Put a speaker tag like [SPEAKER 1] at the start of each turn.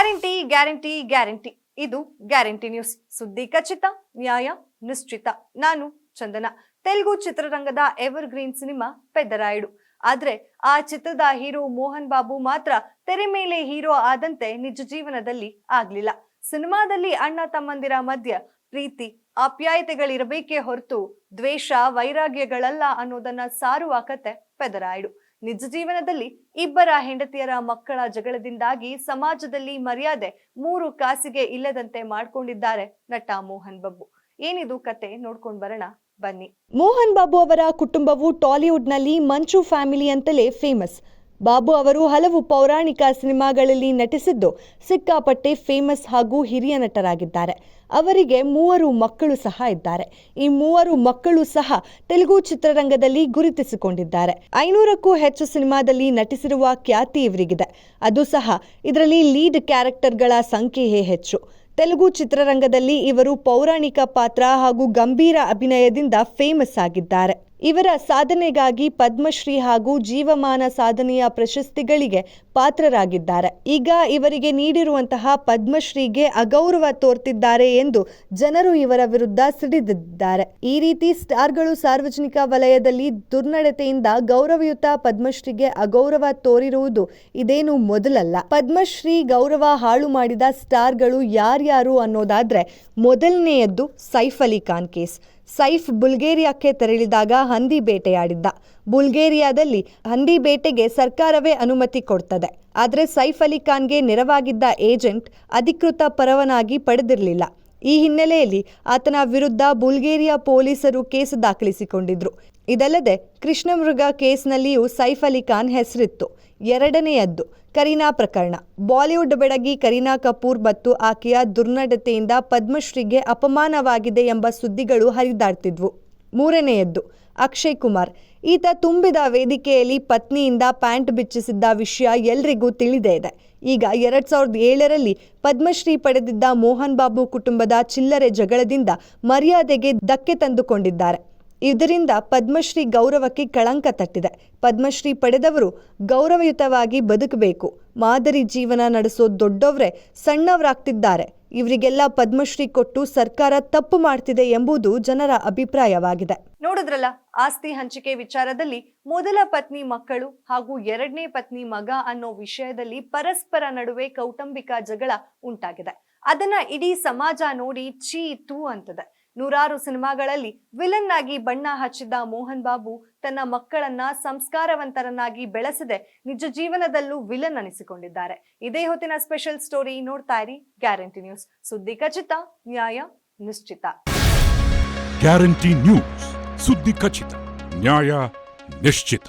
[SPEAKER 1] Guarantee guarantee guarantee. ಇದು guarantee news. ಸುದ್ದಿ ಖಚಿತ, ನ್ಯಾಯ ನಿಶ್ಚಿತ. ನಾನು ಚಂದನ. ತೆಲುಗು ಚಿತ್ರರಂಗದ ಎವರ್ ಗ್ರೀನ್ ಸಿನಿಮಾ ಪೆದ್ದರಾಯುಡು. ಆದ್ರೆ ಆ ಚಿತ್ರದ ಹೀರೋ ಮೋಹನ್ ಬಾಬು ಮಾತ್ರ ತೆರೆ ಮೇಲೆ ಹೀರೋ ಆದಂತೆ ನಿಜ ಜೀವನದಲ್ಲಿ ಆಗ್ಲಿಲ್ಲ. ಸಿನಿಮಾದಲ್ಲಿ ಅಣ್ಣ ತಮ್ಮಂದಿರ ಮಧ್ಯ ಪ್ರೀತಿ, ಆಪ್ಯಾಯತೆಗಳಿರಬೇಕೇ ಹೊರತು ದ್ವೇಷ, ವೈರಾಗ್ಯಗಳಲ್ಲ ಅನ್ನೋದನ್ನ ಸಾರುವ ಕತೆ ಪೆದರಾಯುಡು. ನಿಜ ಜೀವನದಲ್ಲಿ ಇಬ್ಬರ ಹೆಂಡತಿಯರ ಮಕ್ಕಳ ಜಗಳದಿಂದಾಗಿ ಸಮಾಜದಲ್ಲಿ ಮರ್ಯಾದೆ ಮೂರು ಕಾಸಿಗೆ ಇಲ್ಲದಂತೆ ಮಾಡ್ಕೊಂಡಿದ್ದಾರೆ ನಟ ಮೋಹನ್ ಬಾಬು ಏನಿದು ಕತೆ ನೋಡ್ಕೊಂಡ್ ಬರೋಣ, ಬನ್ನಿ. ಮೋಹನ್ ಬಾಬು ಅವರ ಕುಟುಂಬವು ಟಾಲಿವುಡ್ನಲ್ಲಿ ಮಂಚು ಫ್ಯಾಮಿಲಿ ಅಂತಲೇ ಫೇಮಸ್. ಬಾಬು ಅವರು ಹಲವು ಪೌರಾಣಿಕ ಸಿನಿಮಾಗಳಲ್ಲಿ ನಟಿಸಿದ್ದು ಸಿಕ್ಕಾಪಟ್ಟೆ ಫೇಮಸ್ ಹಾಗೂ ಹಿರಿಯ ನಟರಾಗಿದ್ದಾರೆ. ಅವರಿಗೆ ಮೂವರು ಮಕ್ಕಳು ಸಹ ಇದ್ದಾರೆ. ಈ ಮೂವರು ಮಕ್ಕಳು ಸಹ ತೆಲುಗು ಚಿತ್ರರಂಗದಲ್ಲಿ ಗುರುತಿಸಿಕೊಂಡಿದ್ದಾರೆ. ಐನೂರಕ್ಕೂ ಹೆಚ್ಚು ಸಿನಿಮಾದಲ್ಲಿ ನಟಿಸಿರುವ ಖ್ಯಾತಿ ಇವರಿಗಿದೆ. ಅದು ಸಹ ಇದರಲ್ಲಿ ಲೀಡ್ ಕ್ಯಾರೆಕ್ಟರ್ಗಳ ಸಂಖ್ಯೆಯೇ ಹೆಚ್ಚು. ತೆಲುಗು ಚಿತ್ರರಂಗದಲ್ಲಿ ಇವರು ಪೌರಾಣಿಕ ಪಾತ್ರ ಹಾಗೂ ಗಂಭೀರ ಅಭಿನಯದಿಂದ ಫೇಮಸ್ ಆಗಿದ್ದಾರೆ. ಇವರ ಸಾಧನೆಗಾಗಿ ಪದ್ಮಶ್ರೀ ಹಾಗೂ ಜೀವಮಾನ ಸಾಧನೆಯ ಪ್ರಶಸ್ತಿಗಳಿಗೆ ಪಾತ್ರರಾಗಿದ್ದಾರೆ. ಈಗ ಇವರಿಗೆ ನೀಡಿರುವಂತಹ ಪದ್ಮಶ್ರೀಗೆ ಅಗೌರವ ತೋರ್ತಿದ್ದಾರೆ ಎಂದು ಜನರು ಇವರ ವಿರುದ್ಧ ಸಿಡಿದಿದ್ದಾರೆ. ಈ ರೀತಿ ಸ್ಟಾರ್ಗಳು ಸಾರ್ವಜನಿಕ ವಲಯದಲ್ಲಿ ದುರ್ನಡತೆಯಿಂದ ಗೌರವಯುತ ಪದ್ಮಶ್ರೀಗೆ ಅಗೌರವ ತೋರಿರುವುದು ಇದೇನು ಮೊದಲಲ್ಲ. ಪದ್ಮಶ್ರೀ ಗೌರವ ಹಾಳು ಮಾಡಿದ ಸ್ಟಾರ್ಗಳು ಯಾರ್ಯಾರು ಅನ್ನೋದಾದ್ರೆ ಮೊದಲನೆಯದ್ದು ಸೈಫ್ ಅಲಿ ಖಾನ್ ಕೇಸ್. ಸೈಫ್ ಬುಲ್ಗೇರಿಯಾಕ್ಕೆ ತೆರಳಿದಾಗ ಹಂದಿ ಬೇಟೆಯಾಡಿದ್ದ. ಬುಲ್ಗೇರಿಯಾದಲ್ಲಿ ಹಂದಿ ಬೇಟೆಗೆ ಸರ್ಕಾರವೇ ಅನುಮತಿ ಕೊಡ್ತದೆ. ಆದರೆ ಸೈಫ್ ಅಲಿ ಖಾನ್ಗೆ ನೆರವಾಗಿದ್ದ ಏಜೆಂಟ್ ಅಧಿಕೃತ ಪರವಾನಗಿ ಪಡೆದಿರಲಿಲ್ಲ. ಈ ಹಿನ್ನೆಲೆಯಲ್ಲಿ ಆತನ ವಿರುದ್ಧ ಬುಲ್ಗೇರಿಯಾ ಪೊಲೀಸರು ಕೇಸು ದಾಖಲಿಸಿಕೊಂಡಿದ್ರು. ಇದಲ್ಲದೆ ಕೃಷ್ಣಮೃಗ ಕೇಸ್ನಲ್ಲಿಯೂ ಸೈಫ್ ಅಲಿ ಖಾನ್ ಹೆಸರಿತ್ತು. ಎರಡನೆಯದ್ದು, ಕರೀನಾ ಪ್ರಕರಣ. ಬಾಲಿವುಡ್ ಬೆಡಗಿ ಕರೀನಾ ಕಪೂರ್ ಮತ್ತು ಆಕೆಯ ದುರ್ನಡತೆಯಿಂದ ಪದ್ಮಶ್ರೀಗೆ ಅಪಮಾನವಾಗಿದೆ ಎಂಬ ಸುದ್ದಿಗಳು ಹರಿದಾಡ್ತಿದ್ವು. ಮೂರನೆಯದ್ದು, ಅಕ್ಷಯ್ ಕುಮಾರ್. ಈತ ತುಂಬಿದ ವೇದಿಕೆಯಲ್ಲಿ ಪತ್ನಿಯಿಂದ ಪ್ಯಾಂಟ್ ಬಿಚ್ಚಿಸಿದ್ದ ವಿಷಯ ಎಲ್ರಿಗೂ ತಿಳಿದೇ ಇದೆ. ಈಗ ಎರಡ್ ಸಾವಿರದ ಏಳರಲ್ಲಿ ಪದ್ಮಶ್ರೀ ಪಡೆದಿದ್ದ ಮೋಹನ್ ಬಾಬು ಕುಟುಂಬದ ಚಿಲ್ಲರೆ ಜಗಳದಿಂದ ಮರ್ಯಾದೆಗೆ ಧಕ್ಕೆ ತಂದುಕೊಂಡಿದ್ದಾರೆ. ಇದರಿಂದ ಪದ್ಮಶ್ರೀ ಗೌರವಕ್ಕೆ ಕಳಂಕ ತಟ್ಟಿದೆ. ಪದ್ಮಶ್ರೀ ಪಡೆದವರು ಗೌರವಯುತವಾಗಿ ಬದುಕಬೇಕು. ಮಾದರಿ ಜೀವನ ನಡೆಸೋ ದೊಡ್ಡವರೇ ಸಣ್ಣವರಾಗ್ತಿದ್ದಾರೆ. ಇವರಿಗೆಲ್ಲ ಪದ್ಮಶ್ರೀ ಕೊಟ್ಟು ಸರ್ಕಾರ ತಪ್ಪು ಮಾಡ್ತಿದೆ ಎಂಬುದು ಜನರ ಅಭಿಪ್ರಾಯವಾಗಿದೆ. ನೋಡಿದ್ರಲ್ಲ, ಆಸ್ತಿ ಹಂಚಿಕೆ ವಿಚಾರದಲ್ಲಿ ಮೊದಲ ಪತ್ನಿ ಮಕ್ಕಳು ಹಾಗೂ ಎರಡನೇ ಪತ್ನಿ ಮಗ ಅನ್ನೋ ವಿಷಯದಲ್ಲಿ ಪರಸ್ಪರ ನಡುವೆ ಕೌಟುಂಬಿಕ ಜಗಳ ಉಂಟಾಗಿದೆ. ಅದನ್ನ ಇಡೀ ಸಮಾಜ ನೋಡಿ ಚೀ ತೂ ಅಂತದೆ. ನೂರಾರು ಸಿನಿಮಾಗಳಲ್ಲಿ ವಿಲನ್ ಆಗಿ ಬಣ್ಣ ಹಚ್ಚಿದ್ದ ಮೋಹನ್ ಬಾಬು ತನ್ನ ಮಕ್ಕಳನ್ನ ಸಂಸ್ಕಾರವಂತರನ್ನಾಗಿ ಬೆಳೆಸದೆ ನಿಜ ಜೀವನದಲ್ಲೂ ವಿಲನ್ ಅನಿಸಿಕೊಂಡಿದ್ದಾರೆ. ಇದೇ ಹೊತ್ತಿನ ಸ್ಪೆಷಲ್ ಸ್ಟೋರಿ ನೋಡ್ತಾ ಇರಿ. Guarantee news. ಸುದ್ದಿ ಖಚಿತ, ನ್ಯಾಯ ನಿಶ್ಚಿತ.
[SPEAKER 2] Guarantee news. ಸುದ್ದಿ ಖಚಿತ, ನ್ಯಾಯ ನಿಶ್ಚಿತ.